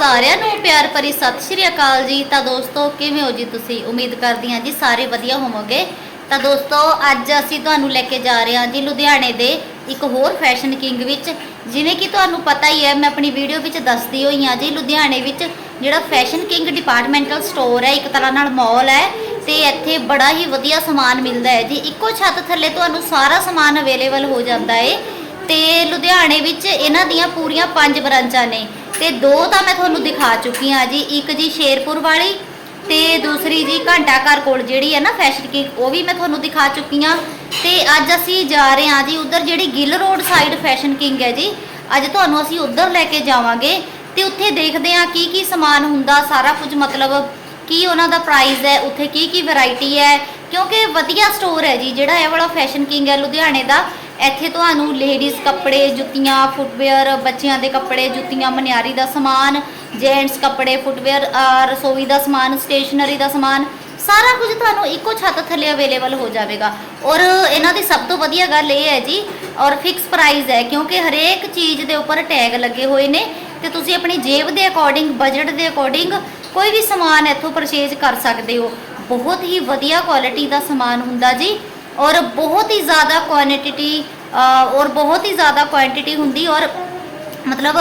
ਸਾਰਿਆਂ ਨੂੰ ਪਿਆਰ ਭਰੀ ਸਤਿ ਸ਼੍ਰੀ ਅਕਾਲ ਜੀ। ਤਾਂ ਦੋਸਤੋ, ਕਿਵੇਂ ਹੋ ਜੀ ਤੁਸੀਂ? ਉਮੀਦ ਕਰਦੀ ਹਾਂ ਜੀ ਸਾਰੇ ਵਧੀਆ ਹੋਵੋਗੇ। ਤਾਂ ਦੋਸਤੋ, ਅੱਜ ਅਸੀਂ ਤੁਹਾਨੂੰ ਲੈ ਕੇ ਜਾ ਰਹੇ ਹਾਂ ਜੀ ਲੁਧਿਆਣੇ ਦੇ ਇੱਕ ਹੋਰ ਫੈਸ਼ਨ ਕਿੰਗ ਵਿੱਚ। ਜਿਵੇਂ ਕਿ ਤੁਹਾਨੂੰ ਪਤਾ ਹੀ ਹੈ, ਮੈਂ ਆਪਣੀ ਵੀਡੀਓ ਵਿੱਚ ਦੱਸਦੀ ਹੋਈ ਹਾਂ ਜੀ, ਲੁਧਿਆਣੇ ਵਿੱਚ ਜਿਹੜਾ ਫੈਸ਼ਨ ਕਿੰਗ ਡਿਪਾਰਟਮੈਂਟਲ ਸਟੋਰ ਹੈ, ਇੱਕ ਤਰ੍ਹਾਂ ਨਾਲ ਮਾਲ ਹੈ, ਤੇ ਇੱਥੇ ਬੜਾ ਹੀ ਵਧੀਆ ਸਮਾਨ ਮਿਲਦਾ ਹੈ ਜੀ। ਇੱਕੋ ਛੱਤ ਥੱਲੇ ਤੁਹਾਨੂੰ ਸਾਰਾ ਸਮਾਨ ਅਵੇਲੇਬਲ ਹੋ ਜਾਂਦਾ ਹੈ। ਤੇ ਲੁਧਿਆਣੇ ਵਿੱਚ ਇਹਨਾਂ ਦੀਆਂ ਪੂਰੀਆਂ ਪੰਜ ਬ੍ਰਾਂਚਾਂ ਨੇ। ਤੇ ਦੋ ਤਾਂ ਮੈਂ ਤੁਹਾਨੂੰ ਦਿਖਾ ਚੁੱਕੀ ਹਾਂ ਜੀ, ਇੱਕ ਜੀ ਸ਼ੇਰਪੁਰ ਵਾਲੀ ਤੇ ਦੂਸਰੀ ਜੀ ਘੰਟਾ ਘਰ ਕੋਲ ਜਿਹੜੀ ਹੈ ਨਾ ਫੈਸ਼ਨ ਕਿੰਗ ਉਹ ਵੀ ਮੈਂ ਤੁਹਾਨੂੰ ਦਿਖਾ ਚੁੱਕੀ ਹਾਂ। ਤੇ ਅੱਜ ਅਸੀਂ ਜਾ ਰਹੇ ਹਾਂ ਜੀ ਉਧਰ ਜਿਹੜੀ Gill road side fashion king ਹੈ ਜੀ, ਅੱਜ ਤੁਹਾਨੂੰ ਅਸੀਂ ਉਧਰ ਲੈ ਕੇ ਜਾਵਾਂਗੇ ਤੇ ਉੱਥੇ ਦੇਖਦੇ ਹਾਂ ਕੀ ਕੀ ਸਮਾਨ ਹੁੰਦਾ, ਸਾਰਾ ਕੁਝ ਮਤਲਬ ਕੀ ਉਹਨਾਂ ਦਾ ਪ੍ਰਾਈਸ ਹੈ, ਉੱਥੇ ਕੀ ਕੀ ਵੈਰਾਈਟੀ ਹੈ, ਕਿਉਂਕਿ ਵਧੀਆ ਸਟੋਰ ਹੈ ਜੀ, ਜਿਹੜਾ ਇਹ ਵਾਲਾ ਫੈਸ਼ਨ ਕਿੰਗ ਹੈ ਲੁਧਿਆਣੇ ਦਾ ਇੱਥੇ ਤੁਹਾਨੂੰ ਲੇਡੀਜ਼ ਕੱਪੜੇ, ਜੁੱਤੀਆਂ ਫੁੱਟਵੇਅਰ ਬੱਚਿਆਂ ਦੇ ਕੱਪੜੇ, ਜੁੱਤੀਆਂ, ਮਨਿਆਰੀ ਦਾ ਸਮਾਨ ਜੈਂਟਸ ਕੱਪੜੇ ਫੁੱਟਵੇਅਰ ਰਸੋਈ ਦਾ ਸਮਾਨ ਸਟੇਸ਼ਨਰੀ ਦਾ ਸਮਾਨ, ਸਾਰਾ ਕੁਝ ਤੁਹਾਨੂੰ ਇੱਕੋ ਛੱਤ ਥੱਲੇ ਅਵੇਲੇਬਲ ਹੋ ਜਾਵੇਗਾ। ਔਰ ਇਹਨਾਂ ਦੀ ਸਭ ਤੋਂ ਵਧੀਆ ਗੱਲ ਇਹ ਹੈ ਜੀ, ਔਰ ਫਿਕਸ ਪ੍ਰਾਈਸ ਹੈ, ਕਿਉਂਕਿ ਹਰੇਕ ਚੀਜ਼ ਦੇ ਉੱਪਰ ਟੈਗ ਲੱਗੇ ਹੋਏ ਨੇ, ਤੇ ਤੁਸੀਂ ਆਪਣੀ ਜੇਬ ਦੇ ਅਕੋਰਡਿੰਗ ਬਜਟ ਦੇ ਅਕੋਰਡਿੰਗ ਕੋਈ ਵੀ ਸਮਾਨ ਇੱਥੋਂ ਪਰਚੇਜ਼ ਕਰ ਸਕਦੇ ਹੋ। ਬਹੁਤ ਹੀ ਵਧੀਆ ਕੁਆਲਿਟੀ ਦਾ ਸਮਾਨ ਹੁੰਦਾ ਜੀ, ਔਰ ਬਹੁਤ ਹੀ ਜ਼ਿਆਦਾ ਕੁਆਂਟੀਟੀ ਔਰ ਬਹੁਤ ਹੀ ਜ਼ਿਆਦਾ ਕੁਆਂਟੀਟੀ ਹੁੰਦੀ ਔਰ ਮਤਲਬ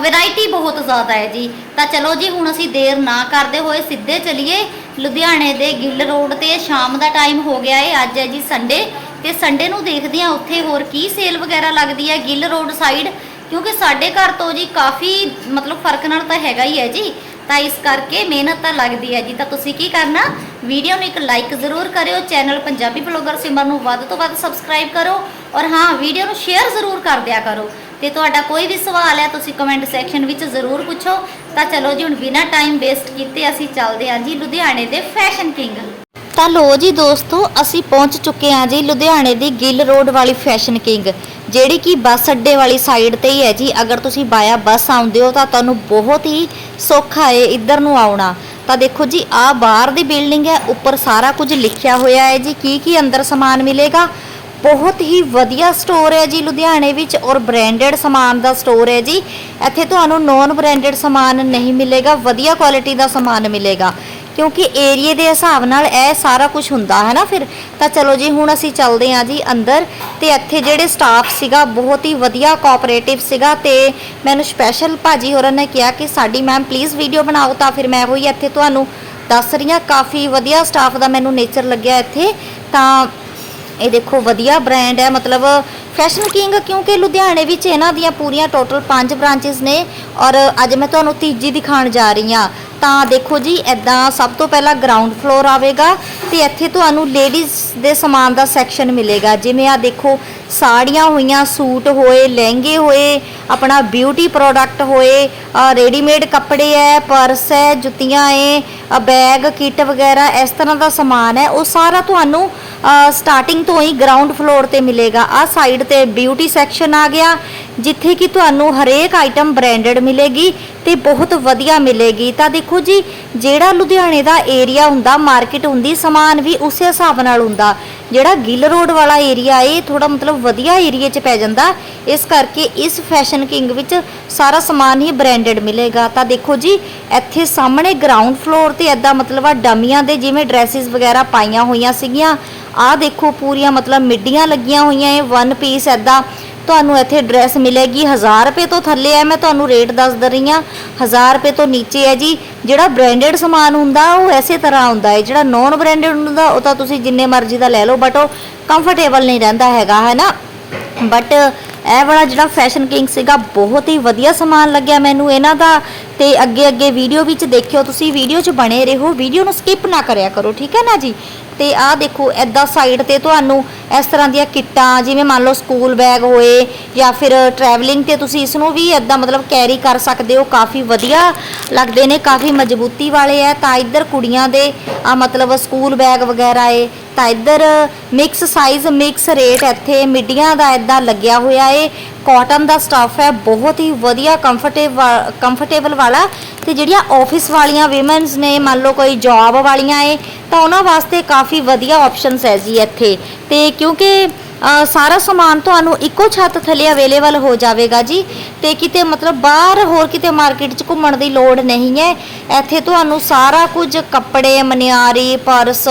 ਵੈਰਾਈਟੀ ਬਹੁਤ ਜ਼ਿਆਦਾ ਹੈ ਜੀ। ਤਾਂ ਚਲੋ ਜੀ, ਹੁਣ ਅਸੀਂ ਦੇਰ ਨਾ ਕਰਦੇ ਹੋਏ ਸਿੱਧੇ ਚਲੀਏ ਲੁਧਿਆਣੇ ਦੇ ਗਿੱਲ ਰੋਡ ਤੇ ਸ਼ਾਮ ਦਾ ਟਾਈਮ ਹੋ ਗਿਆ ਏ, ਅੱਜ ਹੈ ਜੀ ਸੰਡੇ ਤੇ ਸੰਡੇ ਨੂੰ ਦੇਖਦੇ ਹਾਂ ਉੱਥੇ ਹੋਰ ਕੀ ਸੇਲ ਵਗੈਰਾ ਲੱਗਦੀ ਹੈ ਗਿੱਲ ਰੋਡ ਸਾਈਡ ਕਿਉਂਕਿ ਸਾਡੇ ਘਰ ਤੋਂ ਜੀ ਕਾਫੀ ਮਤਲਬ ਫ਼ਰਕ ਨਾਲ ਤਾਂ ਹੈਗਾ ਹੀ ਹੈ ਜੀ। ਤਾਂ ਇਸ ਕਰਕੇ ਮਿਹਨਤ ਤਾਂ ਲੱਗਦੀ ਹੈ ਜੀ। ਤਾਂ ਤੁਸੀਂ ਕੀ ਕਰਨਾ ਵੀਡੀਓ ਨੂੰ ਇੱਕ ਲਾਈਕ ਜ਼ਰੂਰ ਕਰਿਓ, ਚੈਨਲ ਪੰਜਾਬੀ ਬਲੌਗਰ ਸਿਮਰ ਨੂੰ ਵੱਧ ਤੋਂ ਵੱਧ ਸਬਸਕ੍ਰਾਈਬ ਕਰੋ ਔਰ ਹਾਂ, ਵੀਡੀਓ ਨੂੰ ਸ਼ੇਅਰ ਜ਼ਰੂਰ ਕਰ ਦਿਆ ਕਰੋ। ਤੇ ਤੁਹਾਡਾ ਕੋਈ ਵੀ ਸਵਾਲ ਹੈ, ਤੁਸੀਂ ਕਮੈਂਟ ਸੈਕਸ਼ਨ ਵਿੱਚ ਜ਼ਰੂਰ ਪੁੱਛੋ। ਤਾਂ ਚਲੋ ਜੀ, ਹੁਣ ਬਿਨਾਂ ਟਾਈਮ ਵੇਸਟ ਕੀਤੇ ਅਸੀਂ ਚੱਲਦੇ ਹਾਂ ਜੀ ਲੁਧਿਆਣੇ ਦੇ ਫੈਸ਼ਨ ਕਿੰਗ ਤਾਂ ਲੋ ਜੀ ਦੋਸਤੋ, ਅਸੀਂ ਪਹੁੰਚ ਚੁੱਕੇ ਹਾਂ ਜੀ ਲੁਧਿਆਣੇ ਦੀ ਗਿੱਲ ਰੋਡ ਵਾਲੀ ਫੈਸ਼ਨ ਕਿੰਗ ਜਿਹੜੀ ਕਿ ਬੱਸ ਅੱਡੇ ਵਾਲੀ ਸਾਈਡ ਤੇ ਹੀ ਹੈ ਜੀ। ਅਗਰ ਤੁਸੀਂ ਬਾਇਆ ਬੱਸ ਆਉਂਦੇ ਹੋ ਤਾਂ ਤੁਹਾਨੂੰ ਬਹੁਤ ਹੀ ਸੌਖਾ ਹੈ ਇੱਧਰ ਨੂੰ ਆਉਣਾ। ਤਾਂ ਦੇਖੋ ਜੀ, ਆ ਬਾਹਰ ਦੀ ਬਿਲਡਿੰਗ ਹੈ, ਉੱਪਰ ਸਾਰਾ ਕੁਝ ਲਿਖਿਆ ਹੋਇਆ ਹੈ ਜੀ। ਕੀ ਕੀ ਅੰਦਰ ਸਮਾਨ ਮਿਲੇਗਾ? ਬਹੁਤ ਹੀ ਵਧੀਆ ਸਟੋਰ ਹੈ ਜੀ ਲੁਧਿਆਣੇ ਵਿੱਚ ਔਰ ਬ੍ਰਾਂਡਡ ਸਮਾਨ ਦਾ ਸਟੋਰ ਹੈ ਜੀ। ਇੱਥੇ ਤੁਹਾਨੂੰ ਨੌਨ ਬ੍ਰਾਂਡਡ ਸਮਾਨ ਨਹੀਂ ਮਿਲੇਗਾ, ਵਧੀਆ ਕੁਆਲਿਟੀ ਦਾ ਸਮਾਨ ਮਿਲੇਗਾ। ਕਿਉਂਕਿ ਏਰੀਏ ਦੇ ਹਿਸਾਬ ਨਾਲ ਇਹ ਸਾਰਾ ਕੁਝ ਹੁੰਦਾ ਹੈ ਨਾ ਫਿਰ? ਤਾਂ ਚਲੋ ਜੀ, ਹੁਣ ਅਸੀਂ ਚੱਲਦੇ ਹਾਂ ਜੀ ਅੰਦਰ ਤੇ ਇੱਥੇ ਜਿਹੜੇ ਸਟਾਫ ਸੀਗਾ, ਬਹੁਤ ਹੀ ਵਧੀਆ ਕੋਆਪਰੇਟਿਵ ਸੀਗਾ ਤੇ ਮੈਨੂੰ ਸਪੈਸ਼ਲ ਭਾਜੀ ਹੋਰਾਂ ਨੇ ਕਿਹਾ ਕਿ ਸਾਡੀ ਮੈਮ ਪਲੀਜ਼ ਵੀਡੀਓ ਬਣਾਓ ਤਾਂ ਫਿਰ ਮੈਂ ਉਹੀ ਇੱਥੇ ਤੁਹਾਨੂੰ ਦੱਸ ਰਹੀ ਹਾਂ। ਕਾਫੀ ਵਧੀਆ ਸਟਾਫ ਦਾ ਮੈਨੂੰ ਨੇਚਰ ਲੱਗਿਆ ਇੱਥੇ। ਤਾਂ ਇਹ ਦੇਖੋ, ਵਧੀਆ ਬ੍ਰਾਂਡ ਹੈ, ਮਤਲਬ ਫੈਸ਼ਨ ਕਿੰਗ ਕਿਉਂਕਿ ਲੁਧਿਆਣੇ ਵਿੱਚ ਇਹਨਾਂ ਦੀਆਂ ਪੂਰੀਆਂ ਟੋਟਲ 5 ਬ੍ਰਾਂਚਸ ਨੇ ਔਰ ਅੱਜ ਮੈਂ ਤੁਹਾਨੂੰ ਤੀਜੀ ਦਿਖਾਉਣ ਜਾ ਰਹੀ ਹਾਂ। ਤਾਂ ਦੇਖੋ ਜੀ ਐਦਾਂ ਸਭ ਤੋਂ ਪਹਿਲਾਂ ਗਰਾਊਂਡ ਫਲੋਰ ਆਵੇਗਾ ਤੇ ਇੱਥੇ ਤੁਹਾਨੂੰ ਲੇਡੀਜ਼ ਦੇ ਸਮਾਨ ਦਾ ਸੈਕਸ਼ਨ ਮਿਲੇਗਾ। ਜਿਵੇਂ ਆ ਦੇਖੋ, ਸਾੜੀਆਂ ਹੋਈਆਂ, ਸੂਟ ਹੋਏ, ਲਹਿੰਗੇ ਹੋਏ, ਆਪਣਾ ਬਿਊਟੀ ਪ੍ਰੋਡਕਟ ਹੋਏ ਰੈਡੀਮੇਡ ਕੱਪੜੇ ਹੈ ਪਰਸ ਹੈ ਜੁੱਤੀਆਂ ਹੈ ਬੈਗ ਕਿੱਟ ਵਗੈਰਾ, ਇਸ ਤਰ੍ਹਾਂ ਦਾ ਸਮਾਨ ਹੈ ਉਹ ਸਾਰਾ ਤੁਹਾਨੂੰ ਸਟਾਰਟਿੰਗ ਤੋਂ ਹੀ ਗਰਾਊਂਡ ਫਲੋਰ ਤੇ ਮਿਲੇਗਾ। ਆ ਸਾਈਡ ਤੇ ਬਿਊਟੀ ਸੈਕਸ਼ਨ ਆ ਗਿਆ। ਜਿੱਥੇ ਕਿ ਤੁਹਾਨੂੰ ਹਰੇਕ ਆਈਟਮ ਬ੍ਰਾਂਡਡ ਮਿਲੇਗੀ ਤੇ ਬਹੁਤ ਵਧੀਆ ਮਿਲੇਗੀ। ਤਾਂ ਦੇਖੋ ਜੀ, ਜਿਹੜਾ ਲੁਧਿਆਣੇ ਦਾ ਏਰੀਆ ਹੁੰਦਾ ਮਾਰਕੀਟ ਹੁੰਦੀ, ਸਮਾਨ ਵੀ ਉਸੇ ਹਿਸਾਬ ਨਾਲ ਹੁੰਦਾ। ਜਿਹੜਾ ਗਿੱਲ ਰੋਡ ਵਾਲਾ ਏਰੀਆ ਏ ਥੋੜਾ ਮਤਲਬ ਵਧੀਆ ਏਰੀਆ 'ਚ ਪੈ ਜਾਂਦਾ। ਇਸ ਕਰਕੇ ਇਸ ਫੈਸ਼ਨ ਕਿੰਗ ਵਿੱਚ ਸਾਰਾ ਸਮਾਨ ਹੀ ਬ੍ਰਾਂਡਡ ਮਿਲੇਗਾ। ਤਾਂ ਦੇਖੋ ਜੀ, ਇੱਥੇ ਸਾਹਮਣੇ ਗਰਾਊਂਡ ਫਲੋਰ ਤੇ ਐਦਾਂ ਮਤਲਬ ਆ ਡਮੀਆਂ ਦੇ ਜਿਵੇਂ ਡਰੈਸਿਸ ਵਗੈਰਾ ਪਾਈਆਂ ਹੋਈਆਂ ਸੀਗੀਆਂ। ਆਹ ਦੇਖੋ ਪੂਰੀਆਂ ਮਤਲਬ ਮਿੱਡੀਆਂ ਲੱਗੀਆਂ ਹੋਈਆਂ ਏ ਵਨ ਪੀਸ ਐਦਾਂ ਤੁਹਾਨੂੰ ਇੱਥੇ ਡਰੈਸ ਮਿਲੇਗੀ। 1000 ਰੁਪਏ ਤੋਂ ਥੱਲੇ ਹੈ, ਮੈਂ ਤੁਹਾਨੂੰ ਰੇਟ ਦੱਸ ਦ ਰਹੀ ਹਾਂ। 1000 ਰੁਪਏ ਤੋਂ ਨੀਚੇ ਹੈ ਜੀ। ਜਿਹੜਾ ਬ੍ਰਾਂਡਡ ਸਮਾਨ ਹੁੰਦਾ, ਉਹ ਐਸੇ ਤਰ੍ਹਾਂ ਹੁੰਦਾ ਹੈ। ਜਿਹੜਾ ਨੌਨ ਬ੍ਰਾਂਡਡ ਹੁੰਦਾ, ਉਹ ਤਾਂ ਤੁਸੀਂ ਜਿੰਨੇ ਮਰਜ਼ੀ ਦਾ ਲੈ ਲਓ ਬਟ ਉਹ ਕੰਫਰਟੇਬਲ ਨਹੀਂ ਰਹਿੰਦਾ ਹੈਗਾ ਹੈ ਨਾ ਬਟ ਇਹ ਵਾਲਾ ਜਿਹੜਾ ਫੈਸ਼ਨ ਕਿੰਗ ਸੀਗਾ, ਬਹੁਤ ਹੀ ਵਧੀਆ ਸਮਾਨ ਲੱਗਿਆ ਮੈਨੂੰ ਇਹਨਾਂ ਦਾ। ਤੇ ਅੱਗੇ ਅੱਗੇ ਵੀਡੀਓ ਵਿੱਚ ਦੇਖਿਓ ਤੁਸੀਂ ਵੀਡੀਓ 'ਚ ਬਣੇ ਰਹੋ। ਵੀਡੀਓ ਨੂੰ ਸਕਿਪ ਨਾ ਕਰਿਆ ਕਰੋ, ਠੀਕ ਹੈ ਨਾ ਜੀ? ਤੇ ਆਹ ਦੇਖੋ ਐਦਾਂ ਸਾਈਡ ਤੇ ਤੁਹਾਨੂੰ ਇਸ ਤਰ੍ਹਾਂ ਦੀਆਂ ਕਿੱਟਾਂ, ਜਿਵੇਂ ਮੰਨ ਲਓ ਸਕੂਲ ਬੈਗ ਹੋਏ ਜਾਂ ਫਿਰ ਟਰੈਵਲਿੰਗ ਤੇ ਤੁਸੀਂ ਇਸ ਨੂੰ ਵੀ ਐਦਾਂ ਮਤਲਬ ਕੈਰੀ ਕਰ ਸਕਦੇ ਹੋ। ਕਾਫੀ ਵਧੀਆ ਲੱਗਦੇ ਨੇ, ਕਾਫੀ ਮਜ਼ਬੂਤੀ ਵਾਲੇ ਆ। ਤਾਂ ਇੱਧਰ ਕੁੜੀਆਂ ਦੇ, ਆ ਮਤਲਬ ਸਕੂਲ ਬੈਗ ਵਗੈਰਾ ਏ। ਤਾਂ ਇੱਧਰ ਮਿਕਸ ਸਾਈਜ਼ ਮਿਕਸ ਰੇਟ ਇੱਥੇ ਮਿੱਡੀਆਂ ਦਾ ਐਦਾਂ ਲੱਗਿਆ ਹੋਇਆ ਏ। ਕਾਟਨ ਦਾ ਸਟਫ ਹੈ, ਬਹੁਤ ਹੀ ਵਧੀਆ ਕੰਫਰਟੇਬਲ ਕੰਫਰਟੇਬਲ ਵਾਲਾ। ਤੇ ਜਿਹੜੀਆਂ ਆਫਿਸ ਵਾਲੀਆਂ ਔਮਨਸ ਨੇ, ਮੰਨ ਲਓ ਕੋਈ ਜੌਬ ਵਾਲੀਆਂ ਏ, ਤਾਂ ਉਹਨਾਂ ਵਾਸਤੇ ਕਾਫੀ ਵਧੀਆ ਆਪਸ਼ਨਸ ਹੈ ਜੀ ਇੱਥੇ। ਤੇ ਕਿਉਂਕਿ ਸਾਰਾ ਸਮਾਨ ਤੁਹਾਨੂੰ ਇੱਕੋ ਛੱਤ ਥੱਲੇ ਅਵੇਲੇਬਲ ਹੋ ਜਾਵੇਗਾ ਜੀ। ਤੇ ਕਿਤੇ ਮਤਲਬ ਬਾਹਰ ਹੋਰ ਕਿਤੇ ਮਾਰਕੀਟ 'ਚ ਘੁੰਮਣ ਦੀ ਲੋੜ ਨਹੀਂ ਹੈ। ਇੱਥੇ ਤੁਹਾਨੂੰ ਸਾਰਾ ਕੁਝ ਕੱਪੜੇ, ਮਨਿਆਰੀ ਪਰਸ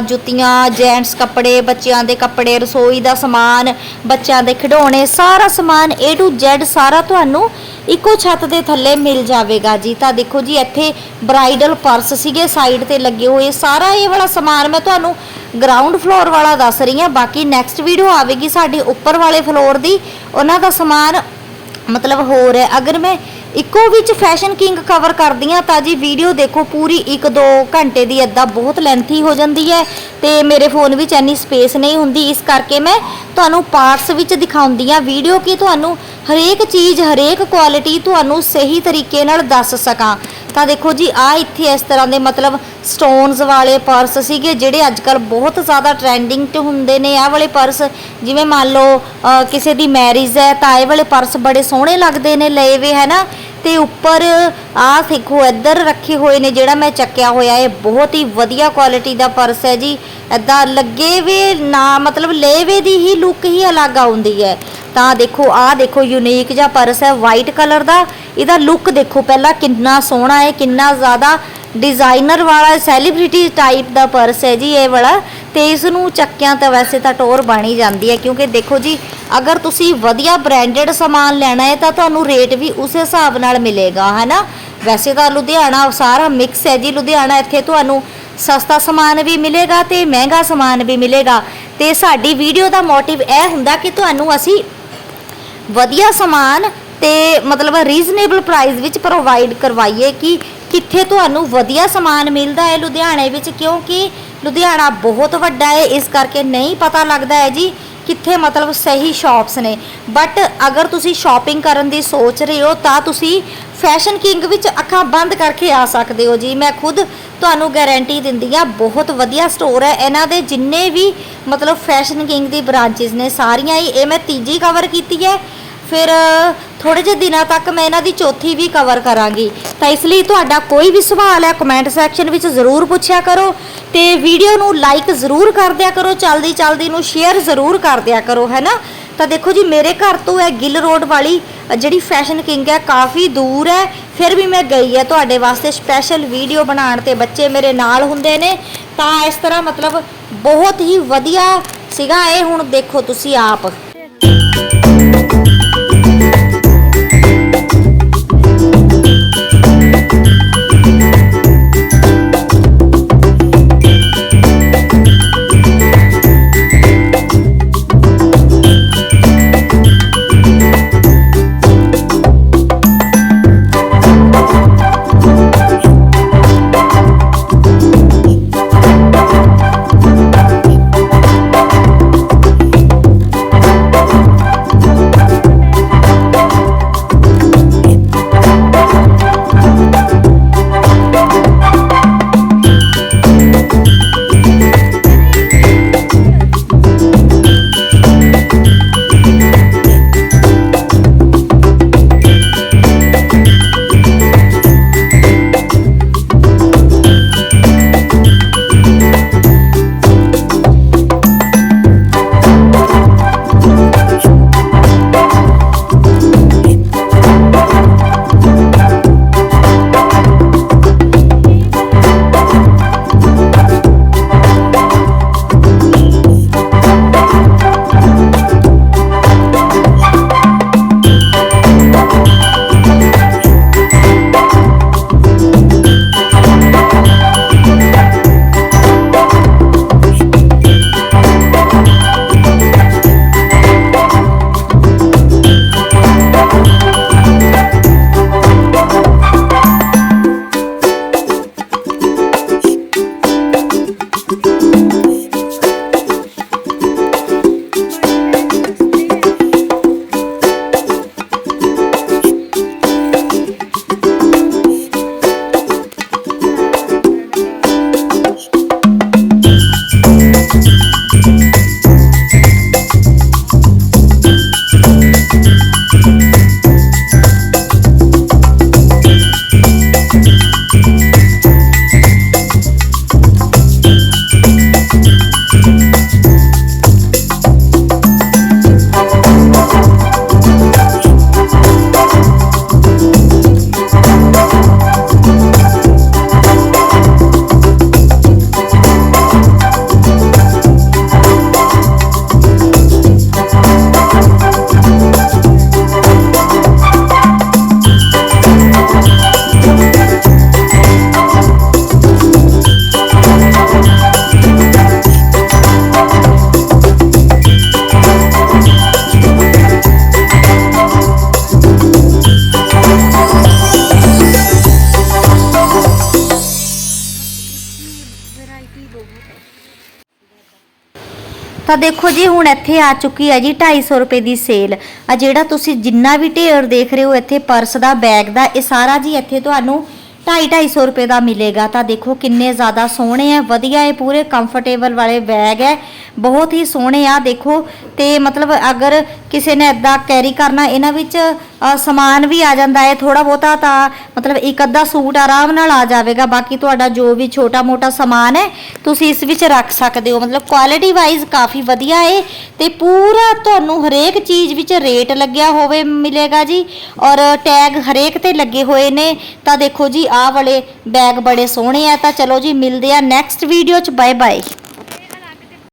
ਜੁੱਤੀਆਂ, ਜੈਂਟਸ ਕੱਪੜੇ, ਬੱਚਿਆਂ ਦੇ ਕੱਪੜੇ, ਰਸੋਈ ਦਾ ਸਮਾਨ, ਬੱਚਿਆਂ ਦੇ ਖਿਡੌਣੇ, ਸਾਰਾ ਸਮਾਨ A to Z ਸਾਰਾ ਤੁਹਾਨੂੰ ਇੱਕੋ ਛੱਤ ਦੇ ਥੱਲੇ ਮਿਲ ਜਾਵੇਗਾ ਜੀ। ਤਾਂ ਦੇਖੋ ਜੀ, ਇੱਥੇ ਬ੍ਰਾਈਡਲ ਪਰਸ ਸੀਗੇ ਸਾਈਡ ਤੇ ਲੱਗੇ ਹੋਏ ਸਾਰਾ ਇਹ ਵਾਲਾ ਸਮਾਨ ਮੈਂ ਤੁਹਾਨੂੰ ਗਰਾਊਂਡ ਫਲੋਰ ਵਾਲਾ ਦੱਸ ਰਹੀ ਹਾਂ। ਬਾਕੀ ਨੈਕਸਟ ਵੀਡੀਓ ਆਵੇਗੀ ਸਾਡੇ ਉੱਪਰ ਵਾਲੇ ਫਲੋਰ ਦੀ। ਉਹਨਾਂ ਦਾ ਸਮਾਨ ਮਤਲਬ ਹੋਰ ਹੈ। ਅਗਰ ਮੈਂ ਇੱਕੋ ਵਿੱਚ ਫੈਸ਼ਨ ਕਿੰਗ ਕਵਰ ਕਰਦੀ ਹਾਂ ਤਾਂ ਜੀ ਵੀਡੀਓ ਦੇਖੋ ਪੂਰੀ 1-2 ਘੰਟੇ ਦੀ ਅੱਧਾ ਬਹੁਤ ਲੈਂਥੀ ਹੋ ਜਾਂਦੀ ਹੈ ਤੇ ਮੇਰੇ ਫੋਨ ਵਿੱਚ ਐਨੀ ਸਪੇਸ ਨਹੀਂ ਹੁੰਦੀ। ਇਸ ਕਰਕੇ ਮੈਂ ਤੁਹਾਨੂੰ ਪਾਰਟਸ ਵਿੱਚ ਦਿਖਾਉਂਦੀ ਹਾਂ। ਵੀਡੀਓ ਕਿ ਤੁਹਾਨੂੰ ਹਰੇਕ ਚੀਜ਼, ਹਰੇਕ ਕੁਆਲਿਟੀ ਤੁਹਾਨੂੰ ਸਹੀ ਤਰੀਕੇ ਨਾਲ ਦੱਸ ਸਕਾਂ। ਤਾਂ ਦੇਖੋ ਜੀ, ਆ ਇੱਥੇ ਇਸ ਤਰ੍ਹਾਂ ਦੇ ਮਤਲਬ ਸਟੋਨਸ ਵਾਲੇ ਪਰਸ ਸੀਗੇ, ਜਿਹੜੇ ਅੱਜ ਕੱਲ ਬਹੁਤ ਜ਼ਿਆਦਾ ਟ੍ਰੈਂਡਿੰਗ 'ਚ ਹੁੰਦੇ ਨੇ। ਆਹ ਵਾਲੇ ਪਰਸ ਜਿਵੇਂ ਮੰਨ ਲਓ ਕਿਸੇ ਦੀ ਮੈਰਿਜ ਹੈ, ਤਾਂ ਇਹ ਵਾਲੇ ਪਰਸ ਬੜੇ ਸੋਹਣੇ ਲੱਗਦੇ ਨੇ ਲਏ ਵੇ ਹੈ ਨਾ? ਤੇ ਉੱਪਰ ਆ ਦੇਖੋ, ਇੱਧਰ ਰੱਖੇ ਹੋਏ ਨੇ ਜਿਹੜਾ ਮੈਂ ਚੱਕਿਆ ਹੋਇਆ, ਇਹ ਬਹੁਤ ਹੀ ਵਧੀਆ ਕੁਆਲਿਟੀ ਦਾ ਪਰਸ ਹੈ ਜੀ। ਐਦਾਂ ਲੱਗੇ ਵੇ ਨਾ, ਮਤਲਬ ਲੇਵੇ ਦੀ ਹੀ ਲੁੱਕ ਹੀ ਅਲੱਗ ਆਉਂਦੀ ਹੈ। ਤਾਂ ਦੇਖੋ ਆਹ ਦੇਖੋ ਯੂਨੀਕ ਜਿਹਾ ਪਰਸ ਹੈ ਵਾਈਟ ਕਲਰ ਦਾ। ਇਹਦਾ ਲੁੱਕ ਦੇਖੋ, ਪਹਿਲਾਂ ਕਿੰਨਾ ਸੋਹਣਾ ਹੈ, ਕਿੰਨਾ ਜ਼ਿਆਦਾ ਡਿਜ਼ਾਈਨਰ ਵਾਲਾ ਸੈਲੀਬ੍ਰਿਟੀ ਟਾਈਪ ਦਾ ਪਰਸ ਹੈ ਜੀ ਇਹ ਵਾਲਾ ਤੇ ਇਸ ਨੂੰ ਚੱਕਿਆਂ ਤਾਂ ਵੈਸੇ ਤਾਂ ਟੋਰ ਬਣੀ ਜਾਂਦੀ ਹੈ ਕਿਉਂਕਿ ਦੇਖੋ ਜੀ, ਅਗਰ ਤੁਸੀਂ ਵਧੀਆ ਬ੍ਰਾਂਡਡ ਸਮਾਨ ਲੈਣਾ ਹੈ ਤਾਂ ਤੁਹਾਨੂੰ ਰੇਟ ਵੀ ਉਸ ਹਿਸਾਬ ਨਾਲ ਮਿਲੇਗਾ, ਹੈਨਾ? ਵੈਸੇ ਤਾਂ ਲੁਧਿਆਣਾ ਸਾਰਾ ਮਿਕਸ ਹੈ ਜੀ, ਲੁਧਿਆਣਾ ਇੱਥੇ ਤੁਹਾਨੂੰ ਸਸਤਾ ਸਮਾਨ ਵੀ ਮਿਲੇਗਾ ਤੇ ਮਹਿੰਗਾ ਸਮਾਨ ਵੀ ਮਿਲੇਗਾ। ਤੇ ਸਾਡੀ ਵੀਡੀਓ ਦਾ ਮੋਟਿਵ ਇਹ ਹੁੰਦਾ ਕਿ ਤੁਹਾਨੂੰ ਅਸੀਂ ਵਧੀਆ ਸਮਾਨ ਤੇ ਮਤਲਬ ਰੀਜ਼ਨੇਬਲ ਪ੍ਰਾਈਸ ਵਿੱਚ ਪ੍ਰੋਵਾਈਡ ਕਰਵਾਈਏ ਕਿ ਕਿੱਥੇ ਤੁਹਾਨੂੰ ਵਧੀਆ ਸਮਾਨ ਮਿਲਦਾ ਹੈ ਲੁਧਿਆਣੇ ਵਿੱਚ? ਕਿਉਂਕਿ ਲੁਧਿਆਣਾ ਬਹੁਤ ਵੱਡਾ ਹੈ, ਇਸ ਕਰਕੇ ਨਹੀਂ ਪਤਾ ਲੱਗਦਾ ਹੈ ਜੀ ਕਿੱਥੇ ਮਤਲਬ ਸਹੀ ਸ਼ਾਪਸ ਨੇ। ਬਟ ਅਗਰ ਤੁਸੀਂ ਸ਼ਾਪਿੰਗ ਕਰਨ ਦੀ ਸੋਚ ਰਹੇ ਹੋ, ਤਾਂ ਤੁਸੀਂ ਫੈਸ਼ਨ ਕਿੰਗ ਵਿੱਚ ਅੱਖਾਂ ਬੰਦ ਕਰਕੇ ਆ ਸਕਦੇ ਹੋ ਜੀ। ਮੈਂ ਖੁਦ ਤੁਹਾਨੂੰ ਗਾਰੰਟੀ ਦਿੰਦੀ ਆ ਬਹੁਤ ਵਧੀਆ ਸਟੋਰ ਹੈ। ਇਹਨਾਂ ਦੇ ਜਿੰਨੇ ਵੀ ਮਤਲਬ ਫੈਸ਼ਨ ਕਿੰਗ ਦੀ ਬ੍ਰਾਂਚਸ ਨੇ, ਸਾਰੀਆਂ ਹੀ। ਇਹ ਮੈਂ ਤੀਜੀ ਕਵਰ ਕੀਤੀ ਹੈ। ਫਿਰ ਥੋੜੇ ਜਿਹੇ ਦਿਨਾਂ ਤੱਕ ਮੈਂ ਇਹਨਾਂ ਦੀ ਚੌਥੀ ਵੀ ਕਵਰ ਕਰਾਂਗੀ। ਤਾਂ ਇਸ ਲਈ ਤੁਹਾਡਾ ਕੋਈ ਵੀ ਸਵਾਲ ਹੈ ਕਮੈਂਟ ਸੈਕਸ਼ਨ ਵਿੱਚ ਜ਼ਰੂਰ ਪੁੱਛਿਆ ਕਰੋ ਤੇ ਵੀਡੀਓ ਨੂੰ ਲਾਈਕ ਜ਼ਰੂਰ ਕਰ ਦਿਆ ਕਰੋ, ਚਲਦੀ ਚਲਦੀ ਨੂੰ ਸ਼ੇਅਰ ਜ਼ਰੂਰ ਕਰ ਦਿਆ ਕਰੋ, ਹੈ ਨਾ? ਤਾਂ ਦੇਖੋ ਜੀ, ਮੇਰੇ ਘਰ ਤੋਂ ਹੈ ਗਿੱਲ ਰੋਡ ਵਾਲੀ ਜਿਹੜੀ ਫੈਸ਼ਨ ਕਿੰਗ ਹੈ, ਕਾਫੀ ਦੂਰ ਹੈ। ਫਿਰ ਵੀ ਮੈਂ ਗਈ ਹੈ ਤੁਹਾਡੇ ਵਾਸਤੇ ਸਪੈਸ਼ਲ ਵੀਡੀਓ ਬਣਾਉਣ ਤੇ, ਬੱਚੇ ਮੇਰੇ ਨਾਲ ਹੁੰਦੇ ਨੇ। ਤਾਂ ਇਸ ਤਰ੍ਹਾਂ ਮਤਲਬ ਬਹੁਤ ਹੀ ਵਧੀਆ ਸੀਗਾ ਇਹ, ਹੁਣ ਦੇਖੋ ਤੁਸੀਂ ਆਪ। ਤਾਂ ਦੇਖੋ ਜੀ, ਹੁਣ ਇੱਥੇ ਆ ਚੁੱਕੀ ਹੈ ਜੀ 250 ਰੁਪਏ ਦੀ ਸੇਲ। ਆ ਜਿਹੜਾ ਤੁਸੀਂ ਜਿੰਨਾ ਵੀ ਢੇਰ ਦੇਖ ਰਹੇ ਹੋ ਇੱਥੇ ਪਰਸ ਦਾ, ਬੈਗ ਦਾ, ਇਹ ਸਾਰਾ ਜੀ ਇੱਥੇ ਤੁਹਾਨੂੰ 250 ਰੁਪਏ ਦਾ ਮਿਲੇਗਾ। ਤਾਂ ਦੇਖੋ ਕਿੰਨੇ ਜ਼ਿਆਦਾ ਸੋਹਣੇ ਆ, ਵਧੀਆ ਇਹ ਪੂਰੇ ਕੰਫਰਟੇਬਲ ਵਾਲੇ ਬੈਗ ਹੈ। ਬਹੁਤ ਹੀ ਸੋਹਣੇ ਆ, ਦੇਖੋ। ਤੇ ਮਤਲਬ ਅਗਰ ਕਿਸੇ ਨੇ ਇਦਾਂ ਕੈਰੀ ਕਰਨਾ, ਇਹਨਾਂ ਵਿੱਚ ਸਮਾਨ ਵੀ ਆ ਜਾਂਦਾ ਹੈ ਥੋੜਾ ਬਹੁਤਾ, ਤਾਂ ਮਤਲਬ ਇੱਕ ਅੱਧਾ ਸੂਟ ਆਰਾਮ ਨਾਲ ਆ ਜਾਵੇਗਾ। ਬਾਕੀ ਤੁਹਾਡਾ ਜੋ ਵੀ ਛੋਟਾ ਮੋਟਾ ਸਮਾਨ ਹੈ, ਤੁਸੀਂ ਇਸ ਵਿੱਚ ਰੱਖ ਸਕਦੇ ਹੋ। ਮਤਲਬ ਕੁਆਲਿਟੀ ਵਾਈਜ਼ ਕਾਫੀ ਵਧੀਆ ਹੈ ਤੇ ਪੂਰਾ ਤੁਹਾਨੂੰ ਹਰੇਕ ਚੀਜ਼ ਵਿੱਚ ਰੇਟ ਲੱਗਿਆ ਹੋਵੇ ਮਿਲੇਗਾ ਜੀ। ਔਰ ਟੈਗ ਹਰੇਕ ਤੇ ਲੱਗੇ ਹੋਏ ਨੇ। ਤਾਂ ਦੇਖੋ ਜੀ ਆਹ ਵਾਲੇ ਬੈਗ ਬੜੇ ਸੋਹਣੇ ਆ, ਤਾਂ ਚਲੋ ਜੀ, ਮਿਲਦੇ ਆ ਨੈਕਸਟ ਵੀਡੀਓ ਚ ਬਾਏ ਬਾਏ